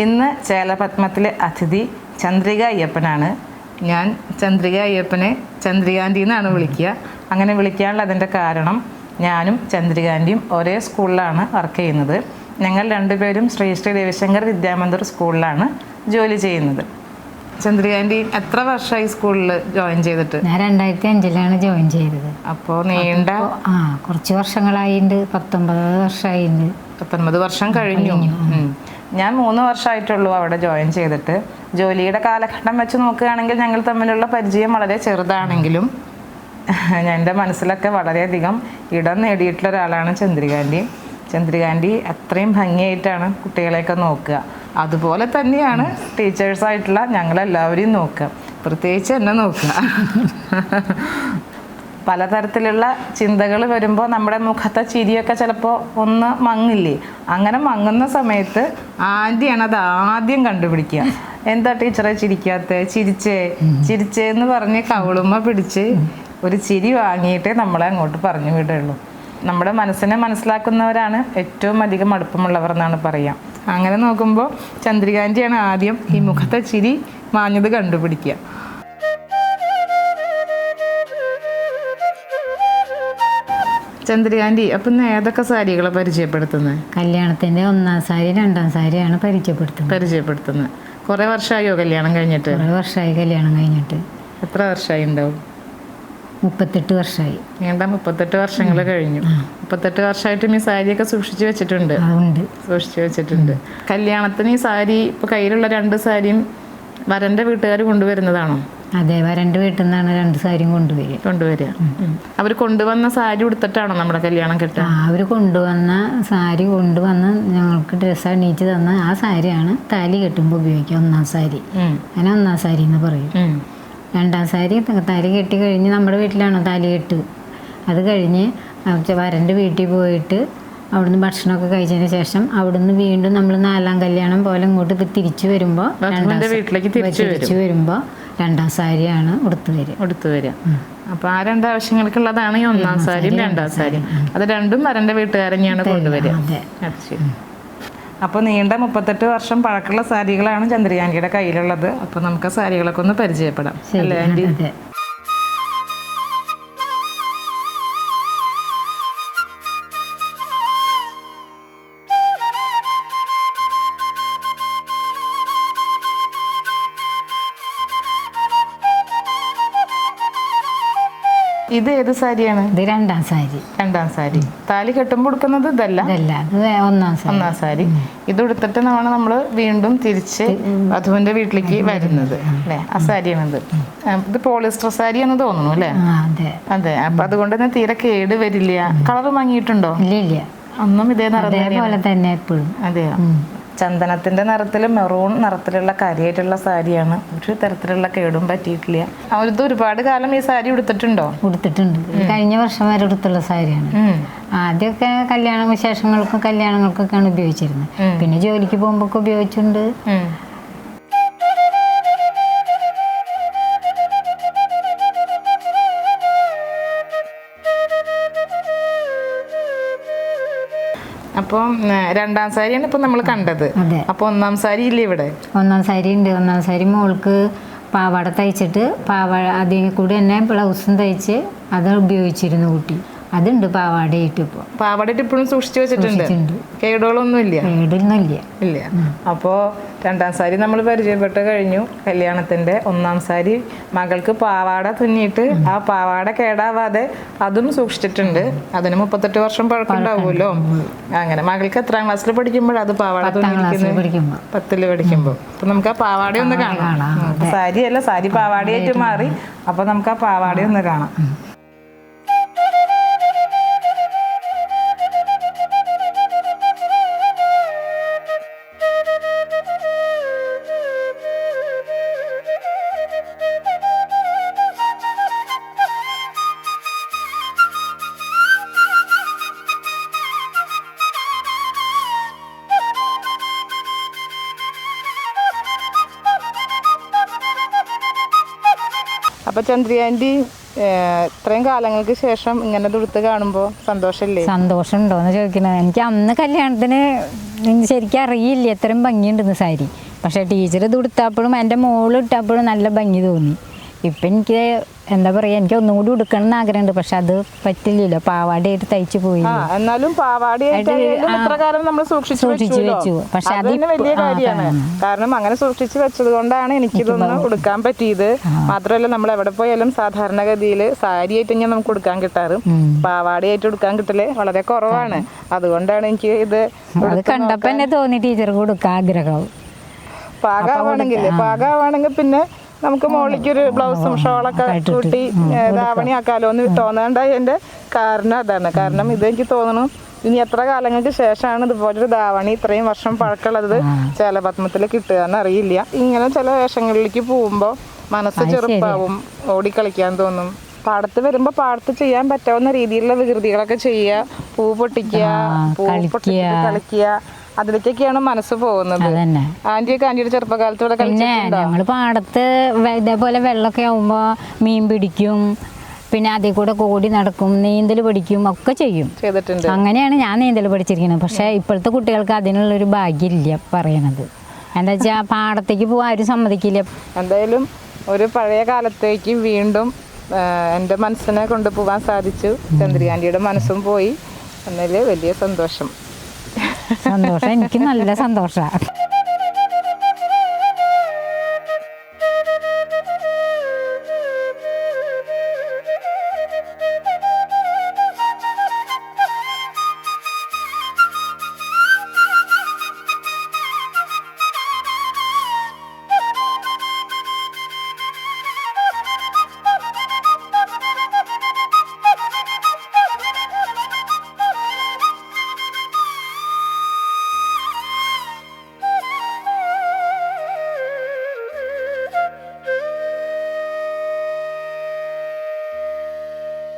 ഇന്ന് ചേലപത്മത്തിലെ അതിഥി ചന്ദ്രിക അയ്യപ്പനാണ്. ഞാൻ ചന്ദ്രിക അയ്യപ്പനെ ചന്ദ്രികാന്റി എന്നാണ് വിളിക്കുക. അങ്ങനെ വിളിക്കാനുള്ള അതിന്റെ കാരണം ഞാനും ചന്ദ്രികാന്റിയും ഒരേ സ്കൂളിലാണ് വർക്ക് ചെയ്യുന്നത്. ഞങ്ങൾ രണ്ടുപേരും ശ്രീ ശ്രീ രവിശങ്കർ വിദ്യാമന്ദിർ സ്കൂളിലാണ് ജോലി ചെയ്യുന്നത്. ചന്ദ്രികാന്റി എത്ര വർഷമായി സ്കൂളിൽ ജോയിൻ ചെയ്തിട്ട്? ഞാൻ രണ്ടായിരത്തി അഞ്ചിലാണ് ജോയിൻ ചെയ്തത്. അപ്പോൾ നീണ്ട? ആ കുറച്ച് വർഷങ്ങളായിട്ട് പത്തൊമ്പത് വർഷമായിട്ട് പത്തൊൻപത് വർഷം കഴിഞ്ഞു. ഞാൻ മൂന്ന് വർഷമായിട്ടുള്ളൂ അവിടെ ജോയിൻ ചെയ്തിട്ട്. ജോലിയുടെ കാലഘട്ടം വെച്ച് നോക്കുകയാണെങ്കിൽ ഞങ്ങൾ തമ്മിലുള്ള പരിചയം വളരെ ചെറുതാണെങ്കിലും എന്റെ മനസ്സിലൊക്കെ വളരെയധികം ഇടം നേടിയിട്ടുള്ള ഒരാളാണ് ചന്ദ്രികാന്റി ചന്ദ്രികാന്റി അത്രയും ഭംഗിയായിട്ടാണ് കുട്ടികളെയൊക്കെ നോക്കുക. അതുപോലെ തന്നെയാണ് ടീച്ചേഴ്സായിട്ടുള്ള ഞങ്ങളെല്ലാവരെയും നോക്കുക. പ്രത്യേകിച്ച് എന്നെ നോക്കുക. പലതരത്തിലുള്ള ചിന്തകൾ വരുമ്പോൾ നമ്മുടെ മുഖത്തെ ചിരിയൊക്കെ ചിലപ്പോൾ ഒന്ന് മങ്ങില്ലേ? അങ്ങനെ മങ്ങുന്ന സമയത്ത് ആദ്യമാണ് അത് ആദ്യം കണ്ടുപിടിക്കുക. എന്താ ടീച്ചറെ ചിരിക്കാത്ത? ചിരിച്ചേ? ചിരിച്ചേ എന്ന് പറഞ്ഞ് കവളുമ്മ പിടിച്ച് ഒരു ചിരി വാങ്ങിയിട്ടേ നമ്മളെ അങ്ങോട്ട് പറഞ്ഞു വിടുള്ളൂ. നമ്മുടെ മനസ്സിനെ മനസ്സിലാക്കുന്നവരാണ് ഏറ്റവും അധികം അടുപ്പമുള്ളവർ എന്നാണ് പറയാം. അങ്ങനെ നോക്കുമ്പോൾ ചന്ദ്രികാന്റിയാണ് ആദ്യം ഈ മുഖത്തെ ചിരി മാഞ്ഞത് കണ്ടുപിടിക്കുക. ചന്ദ്രികാന്റി അപ്പം ഇന്ന് ഏതൊക്കെ സാരികളെ പരിചയപ്പെടുത്തുന്നത്? കല്യാണത്തിന്റെ ഒന്നാം സാരി രണ്ടാം സാരിയാണ് പരിചയപ്പെടുത്തുന്നത്. പരിചയപ്പെടുത്തുന്നത്. കുറേ വർഷമായോ കല്യാണം കഴിഞ്ഞിട്ട്? കുറേ വർഷമായി കല്യാണം കഴിഞ്ഞിട്ട്. എത്ര വർഷമായി ഉണ്ടാവും മുപ്പത്തെട്ട് വർഷമായി. നീണ്ട മുപ്പത്തെട്ട് വർഷങ്ങൾ കഴിഞ്ഞു. മുപ്പത്തെട്ട് വർഷമായിട്ടും ഈ സാരിയൊക്കെ സൂക്ഷിച്ചു വെച്ചിട്ടുണ്ട്. അതുണ്ട് സൂക്ഷിച്ചു വെച്ചിട്ടുണ്ട്. കല്യാണത്തിന് ഈ സാരി ഇപ്പോൾ കയ്യിലുള്ള രണ്ട് സാരിയും വരന്റെ വീട്ടുകാർ കൊണ്ടുവരുന്നതാണോ? അതെ വരണ്ട് വീട്ടിൽ നിന്നാണ് രണ്ട് സാരിയും കൊണ്ടുവരിക. കൊണ്ടുവരിക. അവർ കൊണ്ടുവന്ന സാരി ഉടുത്തിട്ടാണോ നമ്മുടെ കല്യാണം കിട്ടുക? ആ അവർ കൊണ്ടുവന്ന സാരി കൊണ്ടുവന്ന് ഞങ്ങൾക്ക് ഡ്രസ്സ് അണിയിച്ച് തന്ന ആ സാരിയാണ് താലി കെട്ടുമ്പോൾ ഉപയോഗിക്കുക ഒന്നാം സാരി. അങ്ങനെ ഒന്നാം സാരി എന്ന് പറയും രണ്ടാം സാരി തലി കെട്ടി കഴിഞ്ഞ് നമ്മുടെ വീട്ടിലാണോ താലി കെട്ട്? അത് കഴിഞ്ഞ് വരണ്ട് വരന്റെ വീട്ടിൽ പോയിട്ട് അവിടുന്ന് ഭക്ഷണമൊക്കെ കഴിച്ചതിന് ശേഷം അവിടുന്ന് വീണ്ടും നമ്മൾ നാലാം കല്യാണം പോലെ ഇങ്ങോട്ട് തിരിച്ചു വരുമ്പോൾ രണ്ടാം വീട്ടിലേക്ക് തിരിച്ചു വരും. തിരിച്ചു വരുമ്പോൾ രണ്ടാം സാരിയാണ് ഉടുത്തു വരിക. ഉടുത്തു വരിക. അപ്പൊ ആ രണ്ട് ആവശ്യങ്ങൾക്കുള്ളതാണ് ഈ ഒന്നാം സാരിയും രണ്ടാം സാരിയും. അത് രണ്ടും വരന്റെ വീട്ടുകാരനെയാണ് കൊണ്ടുവരിക. അപ്പോൾ നീണ്ട മുപ്പത്തെട്ട് വർഷം പഴക്കുള്ള സാരികളാണ് ചന്ദ്രയാനിയുടെ കയ്യിലുള്ളത്. അപ്പോൾ നമുക്ക് ആ സാരികളൊക്കെ ഒന്ന് പരിചയപ്പെടാം. അല്ലേ ആന്റി? ഇത് ഏത് സാരിയാണ്? ഇത് രണ്ടാം സാരി. രണ്ടാം സാരി. താലി കെട്ടുമ്പോൾ കൊടുക്കുന്നത് ഇതല്ല? ഒന്നാം സാരി. ഒന്നാം സാരി. ഇത് എടുത്തിട്ട് നമ്മൾ നമ്മൾ വീണ്ടും തിരിച്ച് വധുവിന്റെ വീട്ടിലേക്ക് വരുന്നത്. അല്ലേ? ആ സാരിയാണിത്. ഇത് ഇത് പോളിസ്റ്റർ സാരി എന്ന് തോന്നുന്നു അല്ലേ? അതെ. അതെ അപ്പൊ അതുകൊണ്ട് തന്നെ തീരെ കേട് വരില്ല. കളർ മങ്ങിയിട്ടുണ്ടോ? ഇല്ല ഇല്ല. ഒന്നും ഇതേ പോലെ തന്നെ എപ്പോഴും. അതെയോ? ചന്ദനത്തിന്റെ നിറത്തിൽ മെറൂൺ നിറത്തിലുള്ള കരിയായിട്ടുള്ള സാരിയാണ്. ഒരു തരത്തിലുള്ള കേടും പറ്റിയിട്ടില്ല. അവരത് ഒരുപാട് കാലം ഈ സാരി ഉടുത്തിട്ടുണ്ടോ? ഉടുത്തിട്ടുണ്ട്. കഴിഞ്ഞ വർഷം വരെ ഉടുത്തുള്ള സാരിയാണ്. ആദ്യമൊക്കെ കല്യാണ വിശേഷങ്ങൾക്കും കല്യാണങ്ങൾക്കൊക്കെയാണ് ഉപയോഗിച്ചിരുന്നത്. പിന്നെ ജോലിക്ക് പോകുമ്പോൾ ഒക്കെ ഉപയോഗിച്ചിട്ടുണ്ട് അപ്പം രണ്ടാം സാരിയാണ് ഇപ്പൊ നമ്മൾ കണ്ടത്. അപ്പോൾ അപ്പൊ ഒന്നാം സാരി ഇല്ലേ ഇവിടെ? ഒന്നാം സാരി ഉണ്ട്. ഒന്നാം സാരി മോൾക്ക് പാവാട തയ്ച്ചിട്ട് പാവാട അതിൽ കൂടി തന്നെ ബ്ലൗസും തയ്ച്ച് അത് ഉപയോഗിച്ചിരുന്നു കുട്ടി. അതുണ്ട് പാവാടയിട്ട് ഇപ്പോൾ പാവാടയിട്ട് ഇപ്പോഴും സൂക്ഷിച്ചു വെച്ചിട്ടുണ്ട്. കേടുകളൊന്നും ഇല്ല കേടൊന്നും ഇല്ല. അപ്പോൾ രണ്ടാം സാരി നമ്മൾ പരിചയപ്പെട്ട് കഴിഞ്ഞു. കല്യാണത്തിന്റെ ഒന്നാം സാരി. മകൾക്ക് പാവാട തുന്നിയിട്ട് ആ പാവാട കേടാവാതെ അതും സൂക്ഷിച്ചിട്ടുണ്ട്. അതിന് മുപ്പത്തെട്ട് വർഷം പഴക്കമുണ്ടാവുമല്ലോ. അങ്ങനെ മകൾക്ക് എത്രാം ക്ലാസ്സിൽ പഠിക്കുമ്പോൾ അത് പാവാട തുന്നിയിരിക്കുന്നത്? പത്തിൽ പഠിക്കുമ്പോൾ അപ്പൊ നമുക്ക് ആ പാവാട ഒന്ന് കാണാം. സാരിയല്ല സാരി പാവാടയായിട്ട് മാറി. അപ്പൊ നമുക്ക് ആ പാവാട ഒന്ന് കാണാം അപ്പൊ ചന്ദ്രിയാന്റെ ഇത്രയും കാലങ്ങൾക്ക് ശേഷം ഇങ്ങനെ തുടുത്ത് കാണുമ്പോൾ സന്തോഷമില്ലേ സന്തോഷം ഉണ്ടോയെന്ന് ചോദിക്കുന്നത് എനിക്ക് അന്ന് കല്യാണത്തിന് ശരിക്കും അറിയില്ല. എത്രയും ഭംഗിയുണ്ടെന്ന് സാരി. പക്ഷേ ടീച്ചർ ഇത് ഉടുത്തപ്പോഴും എന്റെ മോൾ ഇട്ടപ്പോഴും നല്ല ഭംഗി തോന്നി. ഇപ്പം എനിക്ക് എന്താ പറയാ എനിക്ക് ഒന്നും കൂടി ഉടുക്കണം എന്ന് ആഗ്രഹമുണ്ട്. പക്ഷെ അത് പറ്റില്ലല്ലോ. പാവാടയായിട്ട് തയ്ച്ചു പോയി എന്നാലും നമ്മൾ സൂക്ഷിച്ചു. വെച്ചു. പക്ഷെ അത് തന്നെ വലിയ കാര്യമാണ്. കാരണം അങ്ങനെ സൂക്ഷിച്ചു വെച്ചത് കൊണ്ടാണ് എനിക്കിതൊന്ന് ഉടുക്കാൻ പറ്റിയത്. മാത്രമല്ല നമ്മൾ എവിടെ പോയാലും സാധാരണഗതിയിൽ സാരി ആയിട്ട് ഞാൻ നമുക്ക് ഉടുക്കാൻ കിട്ടാറ്. പാവാടയായിട്ട് ഉടുക്കാൻ കിട്ടൽ വളരെ കുറവാണ്. അതുകൊണ്ടാണ് എനിക്ക് ഇത് കണ്ടപ്പോ എന്നെ തോന്നി ടീച്ചർക്ക് കൊടുക്കാൻ ആഗ്രഹം. പാകാവാണെങ്കിൽ പാകാവാണെങ്കിൽ പിന്നെ നമുക്ക് മോളിക്ക് ഒരു ബ്ലൗസും ഷോളൊക്കെ കൂട്ടി ധാവണി ആക്കാലോ എന്ന് തോന്നേണ്ടായി എന്റെ കാരണം അതാണ്. കാരണം ഇത് എനിക്ക് തോന്നുന്നു ഇനി എത്ര കാലങ്ങൾക്ക് ശേഷമാണ് ഇതുപോലൊരു ധാവണി ഇത്രയും വർഷം പഴക്കമുള്ളത് ചേലപത്മത്തിൽ കിട്ടുക എന്ന് അറിയില്ല. ഇങ്ങനെ ചില വേഷങ്ങളിലേക്ക് പോകുമ്പോൾ മനസ്സ് ചെറുപ്പാവും ഓടിക്കളിക്കാൻ തോന്നും. പാടത്ത് വരുമ്പോ പാടത്ത് ചെയ്യാൻ പറ്റാവുന്ന രീതിയിലുള്ള വികൃതികളൊക്കെ ചെയ്യുക. പൂ പൊട്ടിക്കുക പൂ പൊട്ടിക്കുക കളിക്കുക. അതിലേക്കൊക്കെയാണ് മനസ്സ് പോകുന്നത്. അതന്നെ. ആന്റിയൊക്കെ ആന്റിയുടെ ചെറുപ്പകാലത്ത് ഇവിടെ പിന്നെ കളിച്ചിട്ടുണ്ടോ? ഞങ്ങൾ പാടത്ത് ഇതേപോലെ വെള്ളമൊക്കെ ആവുമ്പോ മീൻ പിടിക്കും. പിന്നെ അതിൽ കൂടെ കോടി നടക്കും നീന്തൽ പഠിക്കും ഒക്കെ ചെയ്യും. ചെയ്തിട്ടുണ്ട്. അങ്ങനെയാണ് ഞാൻ നീന്തൽ പഠിച്ചിരിക്കുന്നത്. പക്ഷേ ഇപ്പോഴത്തെ കുട്ടികൾക്ക് അതിനുള്ള അതിനുള്ളൊരു ഭാഗ്യമില്ല പറയണത്. എന്താ വെച്ചാൽ പാടത്തേക്ക് പോകാൻ ആരും സമ്മതിക്കില്ല. എന്തായാലും ഒരു പഴയ കാലത്തേക്ക് വീണ്ടും എന്റെ എന്റെ മനസ്സിനെ കൊണ്ടുപോകാൻ സാധിച്ചു. ചന്ദ്രികാന്റിയുടെ മനസ്സും പോയി. എന്നതിൽ വലിയ സന്തോഷം. സന്തോഷം. എനിക്ക് നല്ല സന്തോഷമാണ്